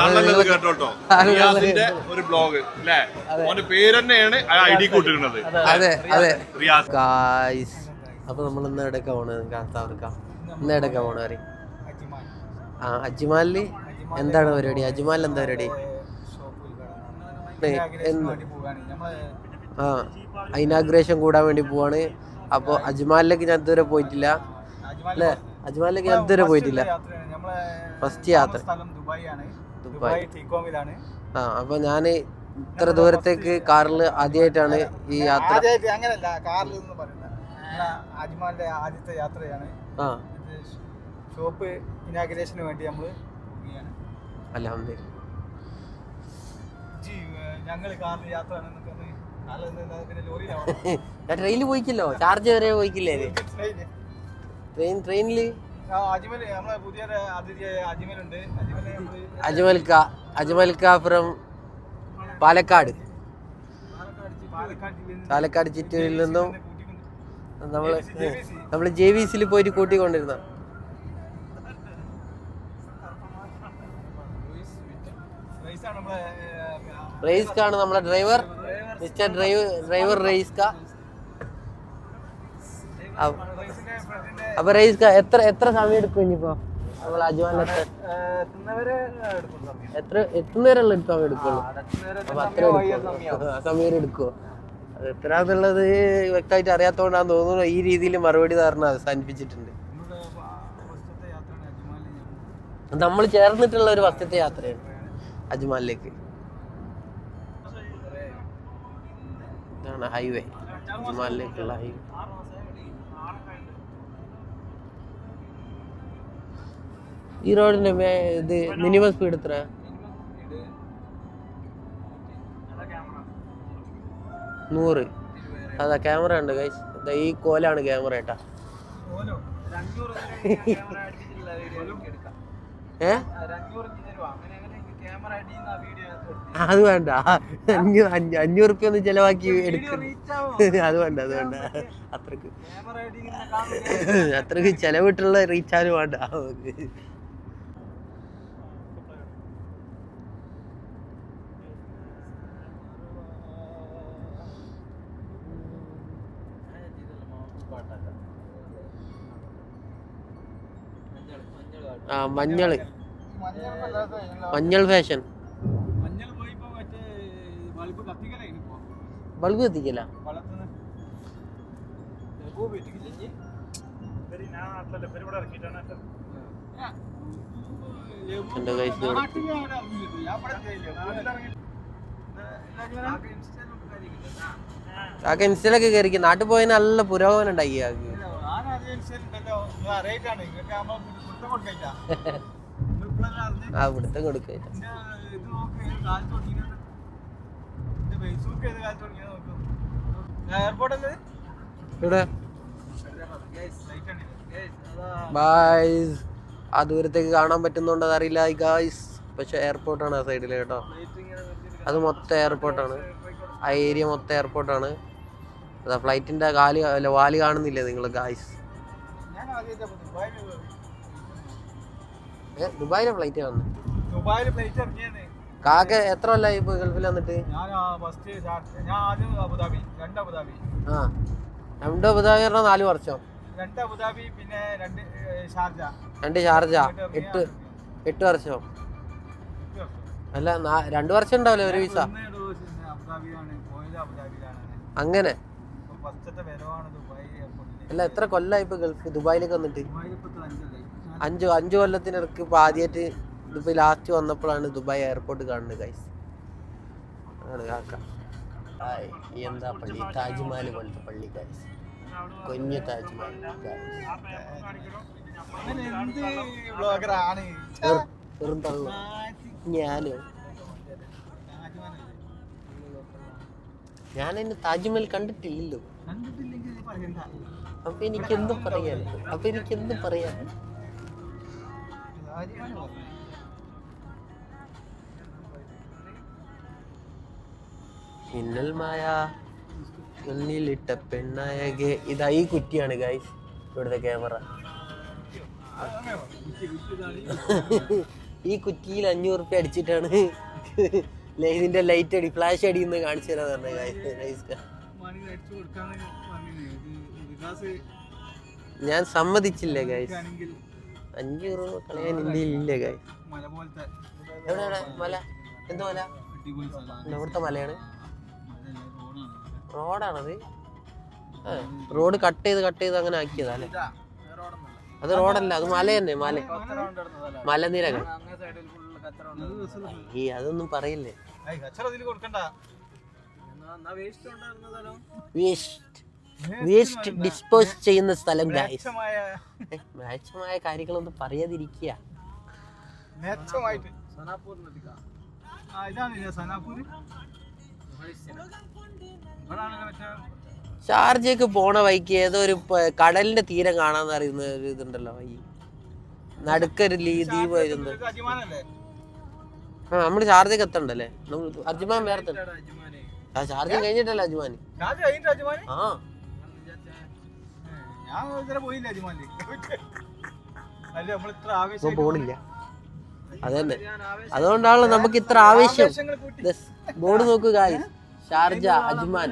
തള്ളല്ലത് കേട്ടോട്ടോ? റിയാസിന്റെ ഒരു ബ്ലോഗ് അല്ലേ? അവന്റെ പേര് തന്നെയാണ് ഐ ഡി കൂട്ടിരുന്നത്. അതെ അതെ റിയാസ് ഗായ്സ് അപ്പൊ നമ്മൾ ഇന്ന് എവിടെയൊക്കെ പോണത്? കാത്താവർക്കാം. ഇന്ന് എവിടെയൊക്കെ പോണ പറയും? ആ അജ്മാലിൽ എന്താണ് പരിപാടി? അജ്മാലിൽ എന്താ പരിപാടി? ആ ഇനാഗ്രേഷൻ കൂടാൻ വേണ്ടി പോവാണ്. അപ്പോൾ അജ്മാലിലേക്ക് ഞാൻ ഇതുവരെ പോയിട്ടില്ല. അല്ലേ? അജ്മാലിലേക്ക് ഞാൻ ഇതുവരെ പോയിട്ടില്ല. ഫസ്റ്റ് യാത്ര. ദുബായിയാണ്. ദുബായ്. ടീകോമിലാണ് ആ അപ്പൊ ഞാൻ ഇത്ര ദൂരത്തേക്ക് കാറിൽ ആദ്യമായിട്ടാണ് ഈ യാത്ര. അങ്ങനല്ല കാറിൽ നിന്ന് പറയുന്നത് അജ്മാലിന്റെ ആദ്യത്തെ യാത്രയാണ്. ആ. ഷോപ്പ് ഇനാഗ്രേഷന് വേണ്ടി നമ്മൾ അലഹമില്ല ഞങ്ങൾ കാറിൽ യാത്ര ട്രെയിനിൽ പോയിക്കില്ലോ ചാർജ് വരെ പോയിക്കില്ലേ ട്രെയിൻ ട്രെയിനിൽ അജ്മൽ അജ്മൽക്ക അജ്മൽക്ക ഫ്രം പാലക്കാട്. പാലക്കാട് ചിറ്റൂരിൽ നിന്നും നമ്മൾ. നമ്മൾ ജെ വി സിയിൽ പോയിട്ട് കൂട്ടിക്കൊണ്ടിരുന്ന. റൈസാണ് നമ്മുടെ നമ്മളെ ഡ്രൈവർ മിസ്റ്റർ ഡ്രൈവർ ഡ്രൈവർ റെയ്സ്ക അപ്പ- റൈസ് എത്ര എത്ര സമയം എടുക്കും ഇനിയിപ്പോ? നമ്മൾ എത്ര എത്തുന്നവരെയുള്ള സമയം എടുക്കുള്ളൂ. അപ്പൊ അത്ര എടുക്കുമോ സമയം എടുക്കുമോ അത് എത്രയാന്നുള്ളത് വ്യക്തമായിട്ട് അറിയാത്തോണ്ടാന്ന് തോന്നുന്നു. ഈ രീതിയിൽ മറുപടി തരണം അവസാനിപ്പിച്ചിട്ടുണ്ട്. നമ്മൾ ചേർന്നിട്ടുള്ള ഒരു വർഷത്തെ യാത്രയാണ് അജ്മാലിലേക്ക് ഇതാണ് ഹൈവേ അജ്മാലിലേക്കുള്ള ഹൈവേ ഈ റോഡിന്റെ മേ ഇത് മിനിമം സ്പീഡ് എത്ര? നൂറ്. അതാ ക്യാമറ ഉണ്ട് ഗൈസ് ഈ കോലാണ് ക്യാമറ ഏട്ടാ ഏ? അത് വേണ്ട. അഞ്ഞൂ അഞ്ഞൂ അഞ്ഞൂറ് റുപ്യ ഒന്ന് ചെലവാക്കി എടുക്കും. അത് വേണ്ട അത് വേണ്ട. അത്രയ്ക്ക്. അത്രയ്ക്ക് ചെലവിട്ടുള്ള റീചാർജ് വേണ്ട. ആ മഞ്ഞൾ. മഞ്ഞൾ ഫാഷൻ ബൾബ് കത്തിക്കല എന്റെ കൈസ് ആകെ ഇൻസ്റ്റയിലൊക്കെ കയറിക്കും നാട്ടിൽ പോയ നല്ല പുരോഗമനം ഉണ്ടായി ആകെ ആ ഇവിടുത്തെ കൊടുക്ക എയർപോർട്ട് അല്ലേ? ഇവിടെ ബായ്സ് ആ ദൂരത്തേക്ക് കാണാൻ പറ്റുന്നുണ്ടോ അറിയില്ല ഗായ്സ് പക്ഷെ എയർപോർട്ടാണ് ആ സൈഡിൽ കേട്ടോ. അത് മൊത്തം എയർപോർട്ടാണ് ആ ഏരിയ മൊത്തം എയർപോർട്ടാണ് അതാ ഫ്ലൈറ്റിന്റെ കാലി അല്ല വാൽ കാണുന്നില്ലേ നിങ്ങൾ ഗായ്സ് ദുബായിലെ ഫ്ലൈറ്റ് വന്നു. ദുബായിലെ ഫ്ലൈറ്റ് ഇറങ്ങിയാണ് കാക്ക എത്ര കൊല്ലായി ഇപ്പൊ ഗൾഫിൽ വന്നിട്ട്? ഞാൻ ഫസ്റ്റ് ഞാൻ ആദ്യം അബുദാബി രണ്ട് അബുദാബി. ആ രണ്ട് അബുദാബി പറഞ്ഞാൽ നാല് വർഷം. രണ്ട് അബുദാബി പിന്നെ രണ്ട് ഷാർജ. രണ്ട് ഷാർജ എട്ട് എട്ട് വർഷം. അല്ല രണ്ടു വർഷം ഉണ്ടാവില്ലേ ഒരു വിസ അങ്ങനെ. ഫസ്റ്റത്തെ വരവാണ് അല്ല എത്ര കൊല്ലായി ഇപ്പൊ ഗൾഫ്? ദുബായിലേക്ക് വന്നിട്ട്? അഞ്ചു അഞ്ചു കൊല്ലത്തിനിടക്ക് ഇപ്പൊ ആദ്യമായിട്ട് ഇതിപ്പോ ലാസ്റ്റ് വന്നപ്പോഴാണ് ദുബായ് എയർപോർട്ട് കാണുന്നത് ഗൈസ് ആണ് കാക്ക. എന്താ പള്ളി? താജ്മഹൽ പോലത്തെ പള്ളി ഗൈസ് കൊഞ്ഞു താജ്മഹൽ ഞാനോ. ഞാൻ താജ്മഹൽ കണ്ടിട്ടില്ലല്ലോ. അപ്പൊ എനിക്കെന്തും പറയാൻ. അപ്പൊ എനിക്കെന്തും പറയാൻ. മിന്നൽ മായ മുന്നിലിട്ട പെണ്ണായകെ. ഇതാ ഈ കുറ്റിയാണ് ഗൈസ് ഇവിടുത്തെ ക്യാമറ ഈ കുറ്റിയിൽ അഞ്ഞൂറ് റുപ്യ അടിച്ചിട്ടാണ് ഇതിന്റെ ലൈറ്റ് അടി ഫ്ലാഷ് അടിയെന്ന് കാണിച്ചു തരാൻ പറഞ്ഞ മണി അടിച്ചു ഞാൻ സമ്മതിച്ചില്ല ഗൈസ് അഞ്ചു അഞ്ഞൂറ് രൂപ കളയാൻ ഇന്ത്യയിൽ ഇല്ല ഗൈസ് എവിടെയാണ് മല. എന്ത് മല? എവിടുത്തെ മലയാണ്? റോഡാണ് റോഡാണത്. റോഡ് കട്ട് ചെയ്ത് കട്ട് ചെയ്ത് അങ്ങനെ ആക്കിയതാ അല്ലേ? അത് റോഡല്ല അത് മല തന്നെ മല. മലനിരകൾ. ഈ അതൊന്നും പറയില്ലേ? വേസ്റ്റ് വേസ്റ്റ് ഡിസ്പോസ് ചെയ്യുന്ന സ്ഥലം ഗൈസ് മെച്ചമായ മാച്ചമായ കാര്യങ്ങളൊന്നും പറയാതിരിക്കുക. ഷാർജയ്ക്ക് പോണ വൈക്ക് ഏതോ ഒരു കടലിന്റെ തീരം കാണാന്ന് അറിയുന്ന ഒരു ഇതുണ്ടല്ലോ വൈ നടുക്കൊരു ദ്വീപ് വരുന്നത്. ആ നമ്മൾ ഷാർജയ്ക്ക് എത്തണ്ടല്ലേ? അജിമാൻ വേറെ ആ ഷാർജ കഴിഞ്ഞിട്ടല്ലേ അജിമാൻ ആ. ഞാൻ ഇതുവരെ പോയില്ല അജിമാലി അല്ല നമ്മൾ ഇത്ര ആവേശം പോണില്ല അതന്നെ. അതുകൊണ്ടാണല്ലോ നമുക്ക് ഇത്ര ആവേശം. ബോർഡ് നോക്കുക ഷാർജ അജ്മാൻ.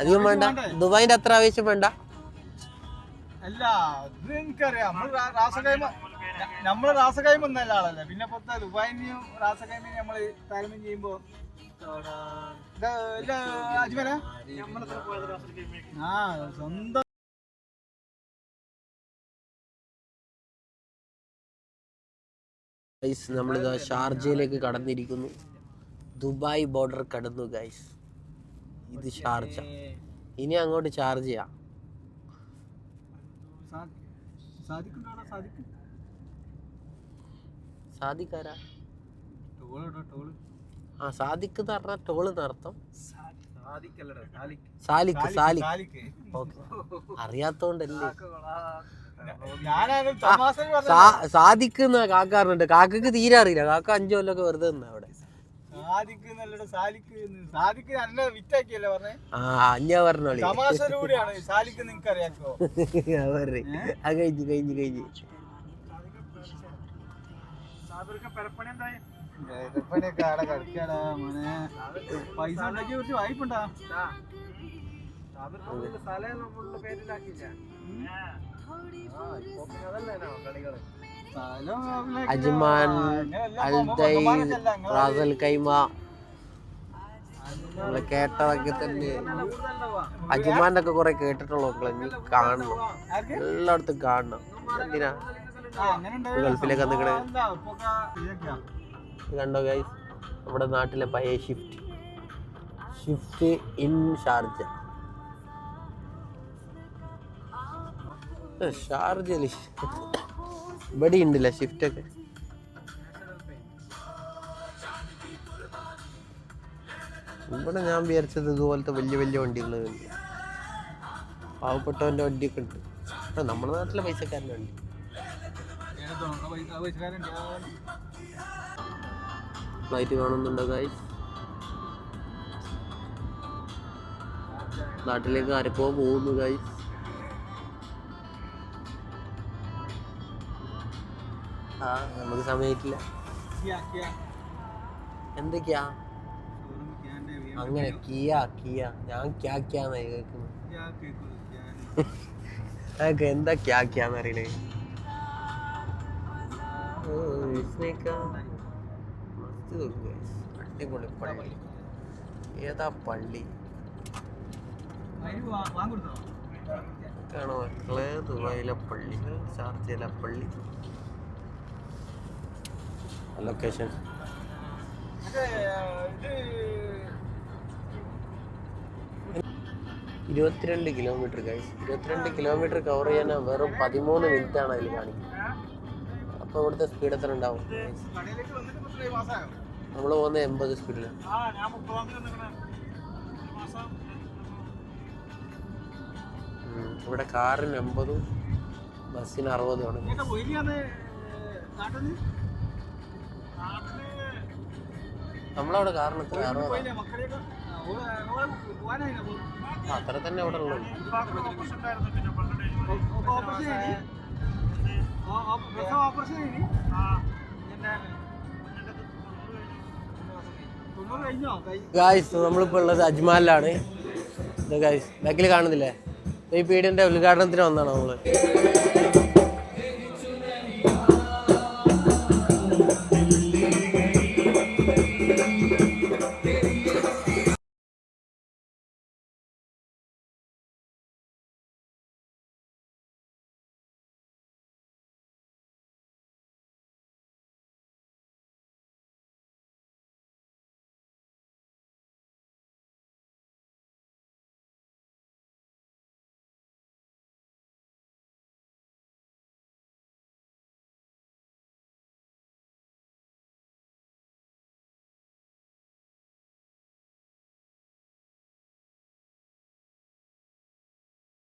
അധികം വേണ്ട. ദുബായിന്റെ അത്ര ആവേശം വേണ്ട. അല്ല ഇത് എനിക്കറിയാം നമ്മൾ രാസകൈമ നമ്മൾ രാസകൈമ എന്നല്ല ആളല്ലേ. പിന്നെ പുറത്തെ ദുബായിനെയും രാസകൈമിനെയും നമ്മൾ താരതമ്യം ചെയ്യുമ്പോ ഇത് ഇല്ല, അജ്മല ആ സ്വന്തം ഗൈസ് നമ്മളിതാ ഷാർജയിലേക്ക് കടന്നിരിക്കുന്നു. ദുബായ് ബോർഡർ കടന്നു ഗൈസ് ഇത് ഷാർജ. ഇനി അങ്ങോട്ട് ചാർജ് ചെയ്യാം സാധിക്കാരാ ടോൾ ടോൾ. ആ സാദിഖ് എന്ന് പറഞ്ഞാൽ ടോൾ നടത്തം സാലിക്ക് സാലിക്ക് ഓക്കെ. അറിയാത്തോണ്ടല്ലേ? സാദിക്ക് എന്നാ കാക്ക കാക്കക്ക് തീരെ അറിയില്ല. കാക്ക അഞ്ചു കൊല്ലൊക്കെ വെറുതെ നിന്ന അവിടെ. കഴിഞ്ഞു കഴിഞ്ഞു കഴിഞ്ഞു. പൈസ ഉണ്ടാക്കി കുറച്ച് വായ്പുണ്ടാ അജ്മാൻ അൽദൈ റാസൽ കൈമ. നമ്മൾ കേട്ടതൊക്കെ തന്നെ. അജ്മാന്റെ ഒക്കെ കുറെ കേട്ടിട്ടുള്ള മക്കളെ നീ കാണണം. എല്ലായിടത്തും കാണണം. എന്തിനാ? ഗൾഫിലേക്ക് നിൽക്കണേ ഇത് കണ്ടോ ഗൈസ് നമ്മുടെ നാട്ടിലെ പഴയ Swift Swift in Sharjah Sharjah ഇവിടെ ഉണ്ടല്ല ഷിഫ്റ്റ് ഒക്കെ? ഇവിടെ ഞാൻ വിചാരിച്ചത് ഇതുപോലത്തെ വലിയ വലിയ പാവപ്പെട്ടവന്റെ വണ്ടിയൊക്കെ ഉണ്ട്. നമ്മുടെ നാട്ടിലെ പൈസക്കാരന്റെ വണ്ടി. ഫ്ലൈറ്റ് കാണുന്നുണ്ടോ ഗായ്സ് നാട്ടിലേക്ക് ആരപ്പോ പോകുന്നു ഗായ്സ് ആ നമുക്ക് സമയത്തില്ല എന്തൊക്കെയാ? അങ്ങനെ കിയ കിയ. ഞാൻ ക്യാ ക്യാന്നാ കേൾക്കുന്നത്. അതൊക്കെ എന്താ ക്യാ ക്യാന്ന് അറിയണേ? ഓ, ഇസ്നേക്ക. മസ്ത് നോക്ക് guys. അടിപൊളി പള്ളി. ഏതാ പള്ളി? കാണോ മക്കളെ? ദുബായിലെ പള്ളി. ഷാർജയിലെ പള്ളി. ലൊക്കേഷൻ ഇരുപത്തിരണ്ട് കിലോമീറ്റർ കഴിച്ച് ഇരുപത്തിരണ്ട് കിലോമീറ്റർ കവർ ചെയ്യാൻ വെറും പതിമൂന്ന് മിനിറ്റ് ആണ് അതിൽ കാണിക്കുന്നത്. അപ്പോൾ ഇവിടുത്തെ സ്പീഡ് എത്ര ഉണ്ടാവും നമ്മൾ പോകുന്ന എൺപത് സ്പീഡിൽ. ഇവിടെ കാറിന് എൺപതും ബസ്സിന് അറുപതുമാണ് ആണ്. നമ്മളവിടെ കാറിന് എത്ര? അറുപത്? അത്ര തന്നെ അവിടെ ഉള്ളു. ഓപ്പറേഷൻ ഓപ്പറേഷൻ ഗായ്സ് നമ്മളിപ്പോൾ ഉള്ളത് അജ്മാലിലാണ്. ഗായ്സ് ബാക്കിൽ കാണുന്നില്ലേ? ഈ പീഡിയന്റെ ഉദ്ഘാടനത്തിന് വന്നാണ് നമ്മൾ.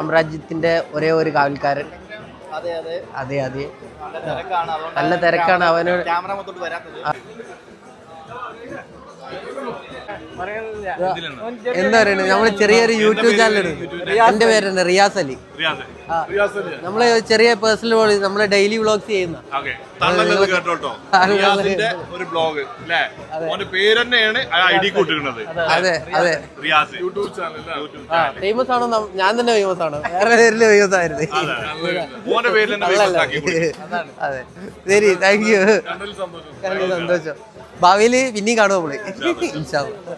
സാമ്രാജ്യത്തിന്റെ ഒരേ ഒരു കാവൽക്കാരൻ. അതെ അതെ. അതെ അതെ. നല്ല തിരക്കാണ്. അവന് എന്താ പറയുന്നത്? നമ്മൾ ചെറിയൊരു യൂട്യൂബ് ചാനൽ എന്റെ പേരുണ്ട് റിയാസ് അലി. നമ്മൾ ചെറിയ പേഴ്സണൽ നമ്മൾ ഡെയിലി വ്ളോഗ്സ് ചെയ്യുന്ന. കേട്ടോട്ടോ ഒരു ബ്ലോഗ് അല്ലേ ഓന്റെ പേര് തന്നെയാണ് ഐഡി അതെ അതെ റിയാസ്. യൂട്യൂബ് ചാനൽ ഫേമസ് ആണോ ഞാൻ തന്നെ ഫേമസ് ആണ്. വേറെ പേരിൽ ഫേമസ് ആയിരുന്നു. ഓന്റെ പേരിൽ. അതെ. ശരി താങ്ക് യു സന്തോഷം. ഭാവിയിൽ പിന്നെയും കാണുമോ നമ്മൾ. ഇൻഷാ അള്ളാ.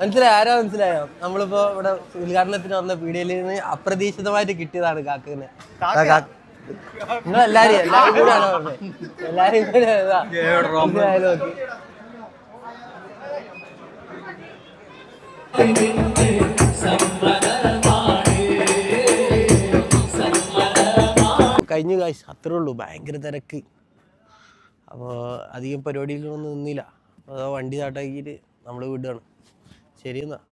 മനസ്സിലായോ? ആരാ മനസ്സിലായോ? നമ്മളിപ്പോ ഇവിടെ ഉദ്ഘാടനത്തിന് വന്ന പീഡിയയിൽ നിന്ന് അപ്രതീക്ഷിതമായിട്ട് കിട്ടിയതാണ് കാക്കിന്. നിങ്ങൾ എല്ലാരും കൂടെയാണോ? പറഞ്ഞത് എല്ലാരും കൂടെ ഇതാ. കഴിഞ്ഞു കാശ് അത്രേ ഉള്ളൂ. ഭയങ്കര തിരക്ക്. അപ്പോൾ അധികം പരിപാടിയിലൊന്നും നിന്നില്ല. അപ്പോൾ വണ്ടി താട്ടാക്കിയിട്ട് നമ്മൾ വിടുകയാണ് ശരി